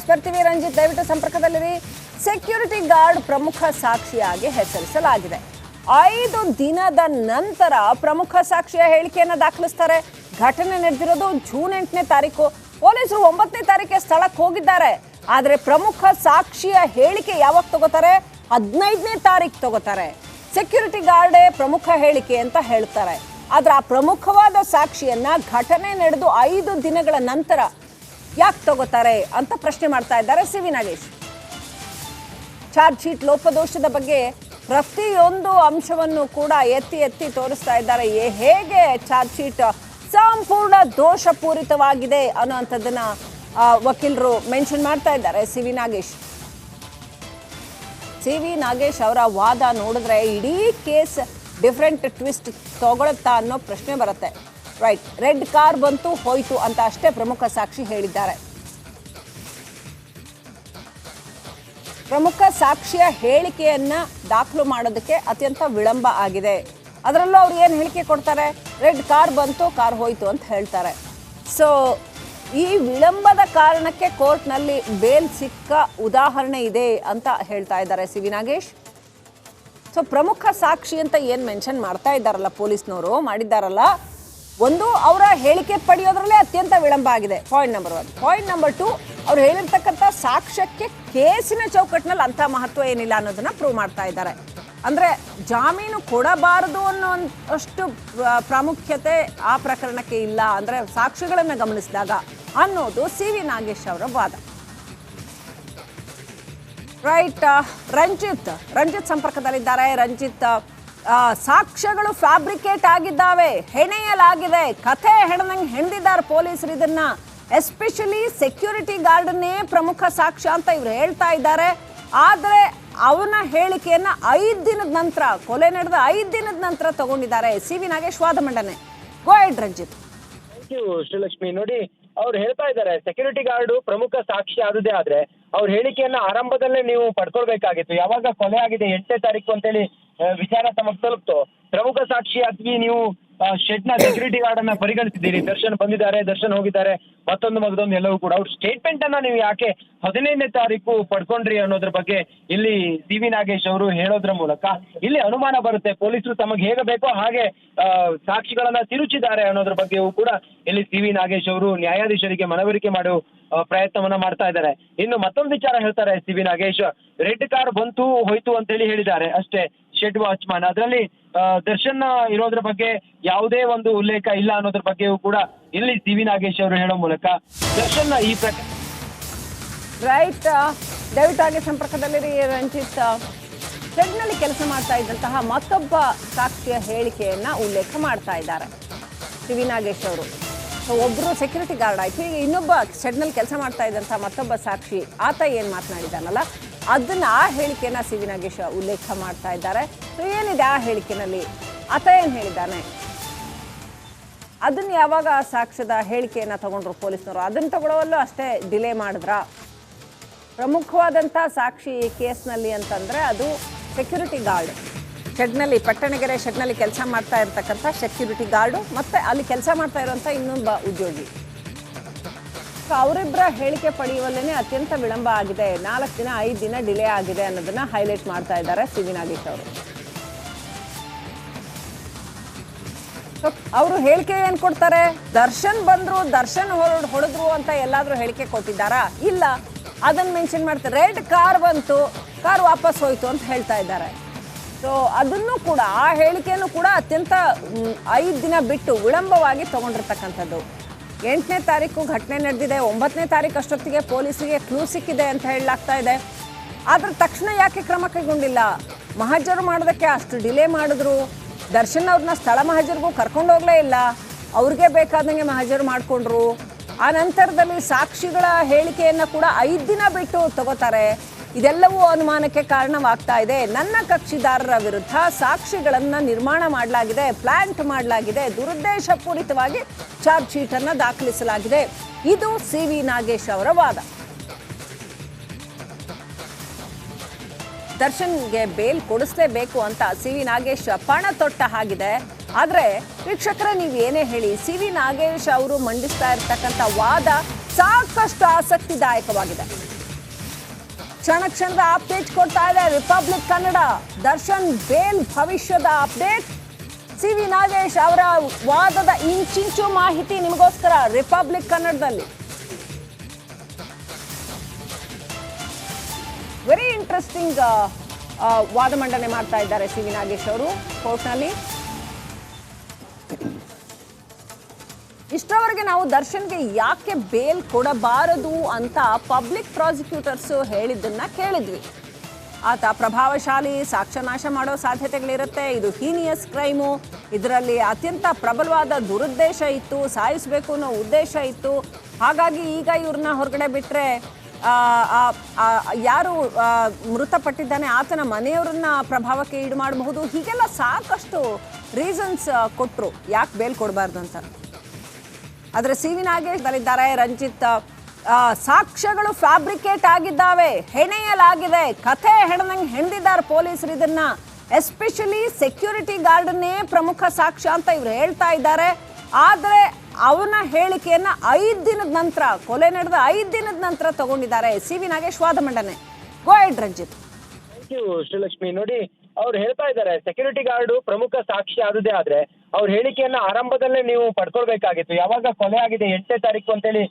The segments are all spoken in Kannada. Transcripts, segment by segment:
ವಾಪಸ್ ಬರ್ತೀವಿ ರಂಜಿತ್, ದಯವಿಟ್ಟು ಸಂಪರ್ಕದಲ್ಲಿರಿ. ಸೆಕ್ಯೂರಿಟಿ ಗಾರ್ಡ್ ಪ್ರಮುಖ ಸಾಕ್ಷಿಯಾಗಿ ಹೆಸರಿಸಲಾಗಿದೆ. ಐದು ದಿನದ ನಂತರ ಪ್ರಮುಖ ಸಾಕ್ಷಿಯ ಹೇಳಿಕೆಯನ್ನು ದಾಖಲಿಸ್ತಾರೆ. ಘಟನೆ ನಡೆದಿರೋದು ಜೂನ್ ಎಂಟನೇ ತಾರೀಕು. ಪೊಲೀಸರು ಒಂಬತ್ತನೇ ತಾರೀಕಿಗೆ ಸ್ಥಳಕ್ಕೆ ಹೋಗಿದ್ದಾರೆ. ಆದರೆ ಪ್ರಮುಖ ಸಾಕ್ಷಿಯ ಹೇಳಿಕೆ ಯಾವಾಗ ತಗೋತಾರೆ? ಹದಿನೈದನೇ ತಾರೀಕು ತಗೋತಾರೆ. ಸೆಕ್ಯೂರಿಟಿ ಗಾರ್ಡೇ ಪ್ರಮುಖ ಹೇಳಿಕೆ ಅಂತ ಹೇಳ್ತಾರೆ. ಆದರೆ ಆ ಪ್ರಮುಖವಾದ ಸಾಕ್ಷಿಯನ್ನ ಘಟನೆ ನಡೆದು ಐದು ದಿನಗಳ ನಂತರ ಯಾಕೆ ತಗೋತಾರೆ ಅಂತ ಪ್ರಶ್ನೆ ಮಾಡ್ತಾ ಇದ್ದಾರೆ C V Nagesh. Charge sheet ಲೋಪದೋಷದ ಬಗ್ಗೆ ಪ್ರತಿಯೊಂದು ಅಂಶವನ್ನು ಕೂಡ ಎತ್ತಿ ಎತ್ತಿ ತೋರಿಸ್ತಾ ಇದ್ದಾರೆ. ಹೇಗೆ ಚಾರ್ಜ್ ಶೀಟ್ ಸಂಪೂರ್ಣ ದೋಷಪೂರಿತವಾಗಿದೆ ಅನ್ನೋಂಥದ್ದನ್ನ ಆ, ವಕೀಲರು ಮೆನ್ಷನ್ ಮಾಡ್ತಾ ಇದ್ದಾರೆ C V Nagesh. C V Nagesh ಅವರ ವಾದ ನೋಡಿದ್ರೆ ಇಡೀ ಕೇಸ್ ಡಿಫ್ರೆಂಟ್ ಟ್ವಿಸ್ಟ್ ತಗೊಳುತ್ತಾ ಅನ್ನೋ ಪ್ರಶ್ನೆ ಬರುತ್ತೆ. ರೈಟ್ ರೆಡ್ ಕಾರ್ ಬಂತು, ಹೋಯ್ತು ಅಂತ ಅಷ್ಟೇ ಪ್ರಮುಖ ಸಾಕ್ಷಿ ಹೇಳಿದ್ದಾರೆ. ಪ್ರಮುಖ ಸಾಕ್ಷಿಯ ಹೇಳಿಕೆಯನ್ನ ದಾಖಲು ಮಾಡೋದಕ್ಕೆ ಅತ್ಯಂತ ವಿಳಂಬ ಆಗಿದೆ. ಅದರಲ್ಲೂ ಅವ್ರು ಏನು ಹೇಳಿಕೆ ಕೊಡ್ತಾರೆ? ರೆಡ್ ಕಾರ್ ಬಂತು ಕಾರ್ ಹೋಯ್ತು ಅಂತ ಹೇಳ್ತಾರೆ. ಸೊ ಈ ವಿಳಂಬದ ಕಾರಣಕ್ಕೆ ಕೋರ್ಟ್ನಲ್ಲಿ ಬೇಲ್ ಸಿಕ್ಕ ಉದಾಹರಣೆ ಇದೆ ಅಂತ ಹೇಳ್ತಾ ಇದ್ದಾರೆ ಸಿ ವಿ ನಾಗೇಶ್. ಸೊ ಪ್ರಮುಖ ಸಾಕ್ಷಿ ಅಂತ ಏನು ಮೆನ್ಷನ್ ಮಾಡ್ತಾ ಇದ್ದಾರಲ್ಲ ಪೊಲೀಸ್ನವರು? ಮಾಡಿದ್ದಾರಲ್ಲ? ಒಂದು, ಅವರ ಹೇಳಿಕೆ ಪಡೆಯೋದ್ರಲ್ಲೇ ಅತ್ಯಂತ ವಿಳಂಬ ಆಗಿದೆ. Point number one point number two ಅವ್ರು ಹೇಳಿರ್ತಕ್ಕಂಥ ಸಾಕ್ಷ್ಯಕ್ಕೆ ಕೇಸಿನ ಚೌಕಟ್ಟಿನಲ್ಲಿ ಅಂಥ ಮಹತ್ವ ಏನಿಲ್ಲ ಅನ್ನೋದನ್ನ ಪ್ರೂವ್ ಮಾಡ್ತಾ ಇದ್ದಾರೆ. ಅಂದರೆ ಜಾಮೀನು ಕೊಡಬಾರದು ಅನ್ನೋ ಅಷ್ಟು ಪ್ರಾಮುಖ್ಯತೆ ಆ ಪ್ರಕರಣಕ್ಕೆ ಇಲ್ಲ. ಅಂದರೆ ಸಾಕ್ಷಿಗಳನ್ನು ಗಮನಿಸಿದಾಗ ಅನ್ನೋದು ಸಿ ವಿ ನಾಗೇಶ್ ಅವರ ವಾದ. ರೈಟ್ ರಂಜಿತ್. ರಂಜಿತ್ ಸಂಪರ್ಕದಲ್ಲಿದ್ದಾರೆ. ರಂಜಿತ್ ಸಾಕ್ಷ್ಯಗಳು ಫ್ಯಾಬ್ರಿಕೇಟ್ ಆಗಿದ್ದಾವೆ. ಹೆಣೆಯಲಾಗಿದೆ. ಕಥೆ ಹೆಣದಂಗೆ ಹೆಣೆದಿದ್ದಾರೆ ಪೊಲೀಸರು ಇದನ್ನ. ಎಸ್ಪೆಷಲಿ ಸೆಕ್ಯೂರಿಟಿ ಗಾರ್ಡನ್ನೇ ಪ್ರಮುಖ ಸಾಕ್ಷ್ಯ ಅಂತ ಇವ್ರು ಹೇಳ್ತಾ ಇದ್ದಾರೆ. ಆದರೆ ಅವನ ಹೇಳಿಕೆಯನ್ನ ಐದು ದಿನದ ನಂತರ, ಕೊಲೆ ನಡೆದ ಐದು ದಿನದ ನಂತರ ತಗೊಂಡಿದ್ದಾರೆ ಸಿ ವಿ ನಾಗೇಶ್ ವಾದ ಮಂಡನೆ ಗೋಯಡ್ ರಂಜಿತ್. ಶ್ರೀಲಕ್ಷ್ಮಿ. ನೋಡಿ, ಅವ್ರು ಹೇಳ್ತಾ ಇದ್ದಾರೆ ಸೆಕ್ಯೂರಿಟಿ ಗಾರ್ಡ್ ಪ್ರಮುಖ ಸಾಕ್ಷಿ ಆದುದೇ ಆದ್ರೆ, ಅವ್ರ ಹೇಳಿಕೆಯನ್ನ ಆರಂಭದಲ್ಲೇ ನೀವು ಪಡ್ಕೊಳ್ಬೇಕಾಗಿತ್ತು. ಯಾವಾಗ ಕೊಲೆ ಆಗಿದೆ ಎಂಟನೇ ತಾರೀಕು ಅಂತೇಳಿ ವಿಚಾರ ತಮಗೆ ತಲುಪ್ತು. ಪ್ರಮುಖ ಸಾಕ್ಷಿಯಾಗಿ ನೀವು ಶೆಡ್ನ ಸೆಕ್ಯೂರಿಟಿ ಗಾರ್ಡ್ ಅನ್ನ ಪರಿಗಣಿಸಿದ್ದೀರಿ. ದರ್ಶನ್ ಬಂದಿದ್ದಾರೆ ದರ್ಶನ್ ಹೋಗಿದ್ದಾರೆ. ಮತ್ತೊಂದು ಮಗದೊಂದು ಎಲ್ಲವೂ ಕೂಡ. ಅವ್ರ ಸ್ಟೇಟ್ಮೆಂಟ್ ಅನ್ನ ನೀವು ಯಾಕೆ ಹದಿನೈದನೇ ತಾರೀಕು ಪಡ್ಕೊಂಡ್ರಿ ಅನ್ನೋದ್ರ ಬಗ್ಗೆ ಇಲ್ಲಿ ಸಿ ವಿ ನಾಗೇಶ್ ಅವರು ಹೇಳೋದ್ರ ಮೂಲಕ ಇಲ್ಲಿ ಅನುಮಾನ ಬರುತ್ತೆ. ಪೊಲೀಸರು ತಮಗೆ ಹೇಗೆ ಬೇಕೋ ಹಾಗೆ ಸಾಕ್ಷಿಗಳನ್ನ ತಿರುಚಿದ್ದಾರೆ ಅನ್ನೋದ್ರ ಬಗ್ಗೆಯೂ ಕೂಡ ಇಲ್ಲಿ ಸಿ ವಿ ನಾಗೇಶ್ ಅವರು ನ್ಯಾಯಾಧೀಶರಿಗೆ ಮನವರಿಕೆ ಮಾಡುವ ಆ, ಪ್ರಯತ್ನವನ್ನ ಮಾಡ್ತಾ ಇದ್ದಾರೆ. ಇನ್ನು ಮತ್ತೊಂದು ವಿಚಾರ ಹೇಳ್ತಾರೆ C V Nagesh. Red car ಬಂತು, ಹೋಯ್ತು ಅಂತ ಹೇಳಿ ಹೇಳಿದ್ದಾರೆ. ಅಷ್ಟೇ ಶೆಡ್ ವಾಚ್ಮನ್ ಅದರಲ್ಲಿ ದರ್ಶನ್ ಇರೋದ್ರ ಬಗ್ಗೆ ಯಾವುದೇ ಒಂದು ಉಲ್ಲೇಖ ಇಲ್ಲ ಅನ್ನೋದ್ರ ಬಗ್ಗೆಯೂ ಕೂಡ ಇಲ್ಲಿ ಸಿ ವಿ ನಾಗೇಶ್ ಅವರು ಹೇಳೋ ಮೂಲಕ ದರ್ಶನ್ ಈ ಪ್ರಕರಣ ರೈಟ್ ದಯವಿಟ್ಟು ಸಂಪರ್ಕದಲ್ಲಿ ರಂಜಿತ್. ಶೆಡ್ನಲ್ಲಿ ಕೆಲಸ ಮಾಡ್ತಾ ಇದ್ದಂತಹ ಮತ್ತೊಬ್ಬ ಸಾಕ್ಷಿಯ ಹೇಳಿಕೆಯನ್ನ ಉಲ್ಲೇಖ ಮಾಡ್ತಾ ಇದ್ದಾರೆ. ಸಿ ವಿ ನಾಗೇಶ್ ಅವರು. ಒಬ್ಬರು ಸೆಕ್ಯೂರಿಟಿ ಗಾರ್ಡ್ ಆಯಿತು. ಈಗ ಇನ್ನೊಬ್ಬ ಶೆಡ್ನಲ್ಲಿ ಕೆಲಸ ಮಾಡ್ತಾ ಇದ್ದಂಥ ಮತ್ತೊಬ್ಬ ಸಾಕ್ಷಿ, ಆತ ಏನು ಮಾತನಾಡಿದ್ದಾನಲ್ಲ? ಅದನ್ನು ಆ ಹೇಳಿಕೆನ ಸಿ. ವಿ. ನಾಗೇಶ್ ಉಲ್ಲೇಖ ಮಾಡ್ತಾ ಇದ್ದಾರೆ. ಸೊ ಏನಿದೆ ಆ ಹೇಳಿಕೆನಲ್ಲಿ? ಆತ ಏನು ಹೇಳಿದ್ದಾನೆ? ಅದನ್ನು ಯಾವಾಗ ಸಾಕ್ಷ್ಯದ ಹೇಳಿಕೆಯನ್ನು ತಗೊಂಡ್ರು ಪೊಲೀಸ್ನವರು? ಅದನ್ನು ತಗೊಳ್ಳೋವಲ್ಲೂ ಅಷ್ಟೇ ಡಿಲೇ ಮಾಡಿದ್ರ? ಪ್ರಮುಖವಾದಂಥ ಸಾಕ್ಷಿ ಈ ಕೇಸ್ನಲ್ಲಿ ಅಂತಂದರೆ ಅದು ಸೆಕ್ಯೂರಿಟಿ ಗಾರ್ಡ್ ಶೆಡ್ನಲ್ಲಿ ಪಟ್ಟಣಗೆರೆ ಶೆಡ್ನಲ್ಲಿ ಕೆಲಸ ಮಾಡ್ತಾ ಇರ್ತಕ್ಕಂಥ ಸೆಕ್ಯೂರಿಟಿ ಗಾರ್ಡು ಮತ್ತು ಅಲ್ಲಿ ಕೆಲಸ ಮಾಡ್ತಾ ಇರುವಂಥ ಇನ್ನೊಬ್ಬ ಉದ್ಯೋಗಿ. ಅವರಿಬ್ಬರ ಹೇಳಿಕೆ ಪಡೆಯುವಲ್ಲೇ ಅತ್ಯಂತ ವಿಳಂಬ ಆಗಿದೆ. ನಾಲ್ಕು ದಿನ, ಐದು ದಿನ ಡಿಲೇ ಆಗಿದೆ ಅನ್ನೋದನ್ನ ಹೈಲೈಟ್ ಮಾಡ್ತಾ ಇದ್ದಾರೆ ಸಿ. ವಿ. ನಾಗೇಶ್ ಅವರು. ಅವರು ಹೇಳಿಕೆ ಏನು ಕೊಡ್ತಾರೆ? ದರ್ಶನ್ ಬಂದ್ರು, ದರ್ಶನ್ ಹೊಡೆದ್ರು ಅಂತ ಎಲ್ಲಾದ್ರೂ ಹೇಳಿಕೆ ಕೊಟ್ಟಿದ್ದಾರಾ? ಇಲ್ಲ. ಅದನ್ನ ಮೆನ್ಷನ್ ಮಾಡ್ತಾರೆ ರೆಡ್ ಕಾರ್ ಬಂತು. ಕಾರ್ ವಾಪಸ್ ಹೋಯ್ತು ಅಂತ ಹೇಳ್ತಾ ಇದ್ದಾರೆ. ಸೊ ಅದನ್ನು ಕೂಡ, ಆ ಹೇಳಿಕೆಯನ್ನು ಕೂಡ ಅತ್ಯಂತ ಐದು ದಿನ ಬಿಟ್ಟು ವಿಳಂಬವಾಗಿ ತಗೊಂಡಿರ್ತಕ್ಕಂಥದ್ದು. ಎಂಟನೇ ತಾರೀಕು ಘಟನೆ ನಡೆದಿದೆ, ಒಂಬತ್ತನೇ ತಾರೀಕು ಅಷ್ಟೊತ್ತಿಗೆ ಪೊಲೀಸಿಗೆ ಕ್ಲೂ ಸಿಕ್ಕಿದೆ ಅಂತ ಹೇಳಲಾಗ್ತಾ ಇದೆ. ಆದರೆ ತಕ್ಷಣ ಯಾಕೆ ಕ್ರಮ ಕೈಗೊಂಡಿಲ್ಲ? ಮಹಾಜರು ಮಾಡೋದಕ್ಕೆ ಅಷ್ಟು ಡಿಲೇ ಮಾಡಿದ್ರು. ದರ್ಶನ್ ಅವ್ರನ್ನ ಸ್ಥಳ ಮಹಾಜರಿಗೂ ಕರ್ಕೊಂಡು ಹೋಗಲೇ ಇಲ್ಲ. ಅವ್ರಿಗೆ ಬೇಕಾದಂಗೆ ಮಹಾಜರು ಮಾಡಿಕೊಂಡ್ರು. ಆ ನಂತರದಲ್ಲಿ ಸಾಕ್ಷಿಗಳ ಹೇಳಿಕೆಯನ್ನು ಕೂಡ ಐದು ದಿನ ಬಿಟ್ಟು ತಗೋತಾರೆ. ಇದೆಲ್ಲವೂ ಅನುಮಾನಕ್ಕೆ ಕಾರಣವಾಗ್ತಾ ಇದೆ. ನನ್ನ ಕಕ್ಷಿದಾರರ ವಿರುದ್ಧ ಸಾಕ್ಷಿಗಳನ್ನು ನಿರ್ಮಾಣ ಮಾಡಲಾಗಿದೆ, ಪ್ಲಾಂಟ್ ಮಾಡಲಾಗಿದೆ. ದುರುದ್ದೇಶಪೂರಿತವಾಗಿ ಚಾರ್ಜ್ ಶೀಟ್ ಅನ್ನು ದಾಖಲಿಸಲಾಗಿದೆ. ಇದು ಸಿ ವಿ ನಾಗೇಶ್ ಅವರ ವಾದ. ದರ್ಶನ್ಗೆ ಬೇಲ್ ಕೊಡಿಸ್ಲೇಬೇಕು ಅಂತ ಸಿ ವಿ ನಾಗೇಶ್ ಪಣ ತೊಟ್ಟ ಹಾಗಿದೆ. ಆದರೆ ವೀಕ್ಷಕರ, ನೀವು ಏನೇ ಹೇಳಿ, ಸಿ ವಿ ನಾಗೇಶ್ ಅವರು ಮಂಡಿಸ್ತಾ ಇರ್ತಕ್ಕಂಥ ವಾದ ಸಾಕಷ್ಟು ಆಸಕ್ತಿದಾಯಕವಾಗಿದೆ. ಕ್ಷಣ ಕ್ಷಣದ ಅಪ್ಡೇಟ್ ಕೊಡ್ತಾ ಇದೆ ರಿಪಬ್ಲಿಕ್ ಕನ್ನಡ ದರ್ಶನ್ ಬೇಲ್ ಭವಿಷ್ಯದ ಅಪ್ಡೇಟ್ ಸಿ ವಿ ನಾಗೇಶ್ ಅವರ ವಾದದ ಇಂಚಿಂಚು ಮಾಹಿತಿ ನಿಮಗೋಸ್ಕರ ರಿಪಬ್ಲಿಕ್ ಕನ್ನಡದಲ್ಲಿ ವೆರಿ ಇಂಟ್ರೆಸ್ಟಿಂಗ್ ವಾದ ಮಂಡನೆ ಮಾಡ್ತಾ ಇದ್ದಾರೆ ಸಿ ವಿ ನಾಗೇಶ್ ಅವರು ಕೋರ್ಟ್ನಲ್ಲಿ. ಇಷ್ಟರವರೆಗೆ ನಾವು ದರ್ಶನ್ಗೆ ಯಾಕೆ ಬೇಲ್ ಕೊಡಬಾರದು ಅಂತ ಪಬ್ಲಿಕ್ ಪ್ರಾಸಿಕ್ಯೂಟರ್ಸ್ ಹೇಳಿದ್ದನ್ನ ಕೇಳಿದ್ವಿ. ಆತ ಪ್ರಭಾವಶಾಲಿ ಸಾಕ್ಷ್ಯನಾಶ ಮಾಡೋ ಸಾಧ್ಯತೆಗಳಿರುತ್ತೆ, ಇದು ಹೀನಿಯಸ್ ಕ್ರೈಮು, ಇದರಲ್ಲಿ ಅತ್ಯಂತ ಪ್ರಬಲವಾದ ದುರುದ್ದೇಶ ಇತ್ತು, ಸಾಯಿಸಬೇಕು ಅನ್ನೋ ಉದ್ದೇಶ ಇತ್ತು. ಹಾಗಾಗಿ ಈಗ ಇವ್ರನ್ನ ಹೊರಗಡೆ ಬಿಟ್ಟರೆ ಯಾರು ಮೃತಪಟ್ಟಿದ್ದಾನೆ, ಆತನ ಮನೆಯವರನ್ನ ಪ್ರಭಾವಕ್ಕೆ ಈಡು ಮಾಡಬಹುದು, ಹೀಗೆಲ್ಲ ಸಾಕಷ್ಟು ರೀಸನ್ಸ್ ಕೊಟ್ಟರು ಯಾಕೆ ಬೇಲ್ ಕೊಡಬಾರ್ದು ಅಂತ? ಆದರೆ ಸಿ ವಿ ರಂಜಿತ್. ಸಾಕ್ಷ್ಯಗಳು ಫ್ಯಾಬ್ರಿಕೇಟ್ ಆಗಿದ್ದಾವೆ, ಹೆಣೆಯಲಾಗಿದೆ. ಕಥೆ ಹೆಣದಂಗೆ ಹೆಣೆದಿದ್ದಾರೆ ಪೊಲೀಸರು ಇದನ್ನ. ಎಸ್ಪೆಷಲಿ ಸೆಕ್ಯೂರಿಟಿ ಗಾರ್ಡನ್ನೇ ಪ್ರಮುಖ ಸಾಕ್ಷ್ಯ ಅಂತ ಇವ್ರು ಹೇಳ್ತಾ ಇದ್ದಾರೆ. ಆದರೆ ಅವನ ಹೇಳಿಕೆಯನ್ನ ಐದು ದಿನದ ನಂತರ, ಕೊಲೆ ನಡೆದ ಐದು ದಿನದ ನಂತರ ತಗೊಂಡಿದ್ದಾರೆ ಸಿ ವಿ ನಾಗೇಶ್ ವಾದ ಮಂಡನೆ ಗೋಯಡ್ ರಂಜಿತ್. ಶ್ರೀಲಕ್ಷ್ಮಿ. ನೋಡಿ, ಅವ್ರು ಹೇಳ್ತಾ ಇದ್ದಾರೆ, ಸೆಕ್ಯೂರಿಟಿ ಗಾರ್ಡ್ ಪ್ರಮುಖ ಸಾಕ್ಷಿ ಆದುದೇ ಆದ್ರೆ ಅವ್ರ ಹೇಳಿಕೆಯನ್ನ ಆರಂಭದಲ್ಲೇ ನೀವು ಪಡ್ಕೊಳ್ಬೇಕಾಗಿತ್ತು. ಯಾವಾಗ ಕೊಲೆ ಆಗಿದೆ, ಎಂಟನೇ ತಾರೀಕು ಅಂತೇಳಿ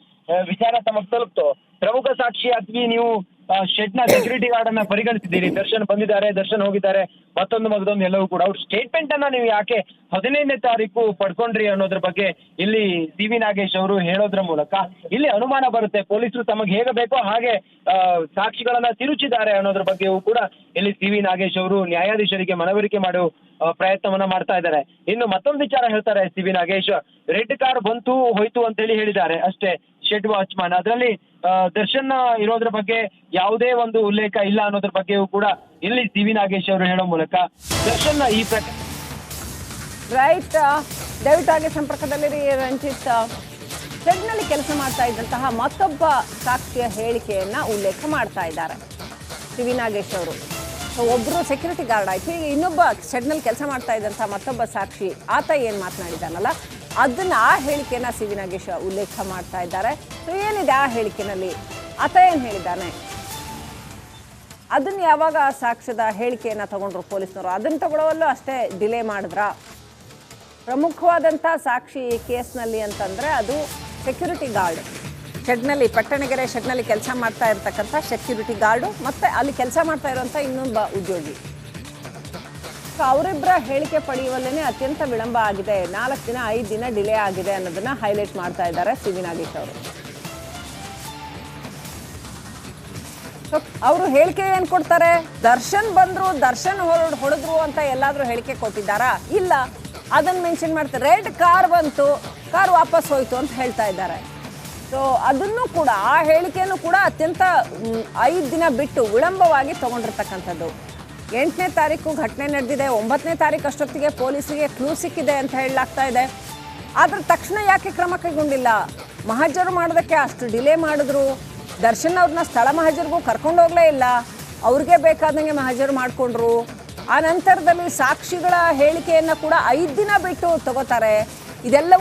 ವಿಚಾರ ತಮಗ್ ತಲುಪ್ತು. ಪ್ರಮುಖ ಸಾಕ್ಷಿಯಾಗಿ ನೀವು ಶೆಡ್ನ ಸೆಕ್ಯೂರಿಟಿ ಗಾರ್ಡ್ ಅನ್ನ ಪರಿಗಣಿಸಿದ್ದೀರಿ. ದರ್ಶನ್ ಬಂದಿದ್ದಾರೆ, ದರ್ಶನ್ ಹೋಗಿದ್ದಾರೆ. ಮತ್ತೊಂದು ಮಗದೊಂದು ಎಲ್ಲವೂ ಕೂಡ. ಅವ್ರ ಸ್ಟೇಟ್ಮೆಂಟ್ ಅನ್ನ ನೀವು ಯಾಕೆ ಹದಿನೈದನೇ ತಾರೀಕು ಪಡ್ಕೊಂಡ್ರಿ ಅನ್ನೋದ್ರ ಬಗ್ಗೆ ಇಲ್ಲಿ ಸಿ ವಿ ನಾಗೇಶ್ ಅವರು ಹೇಳೋದ್ರ ಮೂಲಕ ಇಲ್ಲಿ ಅನುಮಾನ ಬರುತ್ತೆ. ಪೊಲೀಸರು ತಮಗೆ ಹೇಗೆ ಬೇಕೋ ಹಾಗೆ ಸಾಕ್ಷಿಗಳನ್ನ ತಿರುಚಿದ್ದಾರೆ ಅನ್ನೋದ್ರ ಬಗ್ಗೆಯೂ ಕೂಡ ಇಲ್ಲಿ ಸಿ ವಿ ನಾಗೇಶ್ ಅವರು ನ್ಯಾಯಾಧೀಶರಿಗೆ ಮನವರಿಕೆ ಮಾಡೋ ಪ್ರಯತ್ನವನ್ನ ಮಾಡ್ತಾ ಇದ್ದಾರೆ. ಇನ್ನು ಮತ್ತೊಂದು ವಿಚಾರ ಹೇಳ್ತಾರೆ C V Nagesh. Red car ಬಂತು, ಹೋಯ್ತು ಅಂತ ಹೇಳಿ ಹೇಳಿದ್ದಾರೆ. ಅಷ್ಟೇ ಶೆಡ್ ವಾಚ್ಮನ್ ಅದರಲ್ಲಿ ದರ್ಶನ್ ಇರೋದ್ರ ಬಗ್ಗೆ ಯಾವುದೇ ಒಂದು ಉಲ್ಲೇಖ ಇಲ್ಲ ಅನ್ನೋದ್ರ ಬಗ್ಗೆಯೂ ಕೂಡ ಇಲ್ಲಿ ಸಿ ವಿ ನಾಗೇಶ್ ಅವರು ಹೇಳೋ ಮೂಲಕ ದರ್ಶನ್ ಈ ಪ್ರಕಾರ ರೈಟ್ ದಯವಿಟ್ಟು ಸಂಪರ್ಕದಲ್ಲಿ ರಂಜಿತ್. ಶೆಡ್ನಲ್ಲಿ ಕೆಲಸ ಮಾಡ್ತಾ ಇದ್ದಂತಹ ಮತ್ತೊಬ್ಬ ಸಾಕ್ಷಿಯ ಹೇಳಿಕೆಯನ್ನ ಉಲ್ಲೇಖ ಮಾಡ್ತಾ ಇದ್ದಾರೆ. ಸಿ ವಿ ನಾಗೇಶ್ ಅವರು. ಒಬ್ಬರು ಸೆಕ್ಯೂರಿಟಿ ಗಾರ್ಡ್ ಆಯಿತು. ಈಗ ಇನ್ನೊಬ್ಬ ಶೆಡ್ನಲ್ಲಿ ಕೆಲಸ ಮಾಡ್ತಾ ಇದ್ದಂಥ ಮತ್ತೊಬ್ಬ ಸಾಕ್ಷಿ, ಆತ ಏನು ಮಾತನಾಡಿದ್ದಾನಲ್ಲ, ಅದನ್ನು ಆ ಹೇಳಿಕೆನ ಸಿ. ವಿ. ನಾಗೇಶ್ ಉಲ್ಲೇಖ ಮಾಡ್ತಾ ಇದ್ದಾರೆ. ಸೊ ಏನಿದೆ ಆ ಹೇಳಿಕೆನಲ್ಲಿ? ಆತ ಏನು ಹೇಳಿದ್ದಾನೆ? ಅದನ್ನು ಯಾವಾಗ ಸಾಕ್ಷ್ಯದ ಹೇಳಿಕೆಯನ್ನು ತಗೊಂಡ್ರು ಪೊಲೀಸ್ನವರು? ಅದನ್ನು ತಗೊಳ್ಳೋವಲ್ಲೂ ಅಷ್ಟೇ ಡಿಲೇ ಮಾಡಿದ್ರ? ಪ್ರಮುಖವಾದಂಥ ಸಾಕ್ಷಿ ಈ ಕೇಸ್ನಲ್ಲಿ ಅಂತಂದರೆ ಅದು ಸೆಕ್ಯೂರಿಟಿ ಗಾರ್ಡ್ ಶೆಡ್ನಲ್ಲಿ ಪಟ್ಟಣಗೆರೆ ಶೆಡ್ನಲ್ಲಿ ಕೆಲಸ ಮಾಡ್ತಾ ಇರ್ತಕ್ಕಂಥ ಸೆಕ್ಯೂರಿಟಿ ಗಾರ್ಡು, ಮತ್ತು ಅಲ್ಲಿ ಕೆಲಸ ಮಾಡ್ತಾ ಇರುವಂಥ ಇನ್ನೊಬ್ಬ ಉದ್ಯೋಗಿ. ಅವರಿಬ್ಬರ ಹೇಳಿಕೆ ಪಡೆಯುವಲ್ಲೇ ಅತ್ಯಂತ ವಿಳಂಬ ಆಗಿದೆ. ನಾಲ್ಕು ದಿನ, ಐದು ದಿನ ಡಿಲೇ ಆಗಿದೆ ಅನ್ನೋದನ್ನ ಹೈಲೈಟ್ ಮಾಡ್ತಾ ಇದ್ದಾರೆ ಸಿ. ವಿ. ನಾಗೇಶ್ ಅವರು. ಅವರು ಹೇಳಿಕೆ ಏನು ಕೊಡ್ತಾರೆ? ದರ್ಶನ್ ಬಂದ್ರು, ದರ್ಶನ್ ಹೊಡೆದ್ರು ಅಂತ ಎಲ್ಲಾದ್ರೂ ಹೇಳಿಕೆ ಕೊಟ್ಟಿದ್ದಾರಾ? ಇಲ್ಲ. ಅದನ್ನ ಮೆನ್ಷನ್ ಮಾಡ್ತಾರೆ ರೆಡ್ ಕಾರ್ ಬಂತು. ಕಾರ್ ವಾಪಸ್ ಹೋಯ್ತು ಅಂತ ಹೇಳ್ತಾ ಇದ್ದಾರೆ. ಸೊ ಅದನ್ನು ಕೂಡ, ಆ ಹೇಳಿಕೆಯನ್ನು ಕೂಡ ಅತ್ಯಂತ ಐದು ದಿನ ಬಿಟ್ಟು ವಿಳಂಬವಾಗಿ ತಗೊಂಡಿರ್ತಕ್ಕಂಥದ್ದು. ಎಂಟನೇ ತಾರೀಕು ಘಟನೆ ನಡೆದಿದೆ, ಒಂಬತ್ತನೇ ತಾರೀಕು ಅಷ್ಟೊತ್ತಿಗೆ ಪೊಲೀಸಿಗೆ ಕ್ಲೂ ಸಿಕ್ಕಿದೆ ಅಂತ ಹೇಳಲಾಗ್ತಾ ಇದೆ. ಆದರೆ ತಕ್ಷಣ ಯಾಕೆ ಕ್ರಮ ಕೈಗೊಂಡಿಲ್ಲ? ಮಹಜರು ಮಾಡೋದಕ್ಕೆ ಅಷ್ಟು ಡಿಲೇ ಮಾಡಿದ್ರು. ದರ್ಶನ್ ಅವ್ರನ್ನ ಸ್ಥಳ ಮಹಜರಿಗೂ ಕರ್ಕೊಂಡು ಹೋಗಲೇ ಇಲ್ಲ. ಅವ್ರಿಗೆ ಬೇಕಾದಂಗೆ ಮಹಜರು ಮಾಡಿಕೊಂಡ್ರು. ಆ ನಂತರದಲ್ಲಿ ಸಾಕ್ಷಿಗಳ ಹೇಳಿಕೆಯನ್ನು ಕೂಡ ಐದು ದಿನ ಬಿಟ್ಟು ತಗೋತಾರೆ. ಇದೆಲ್ಲವೂ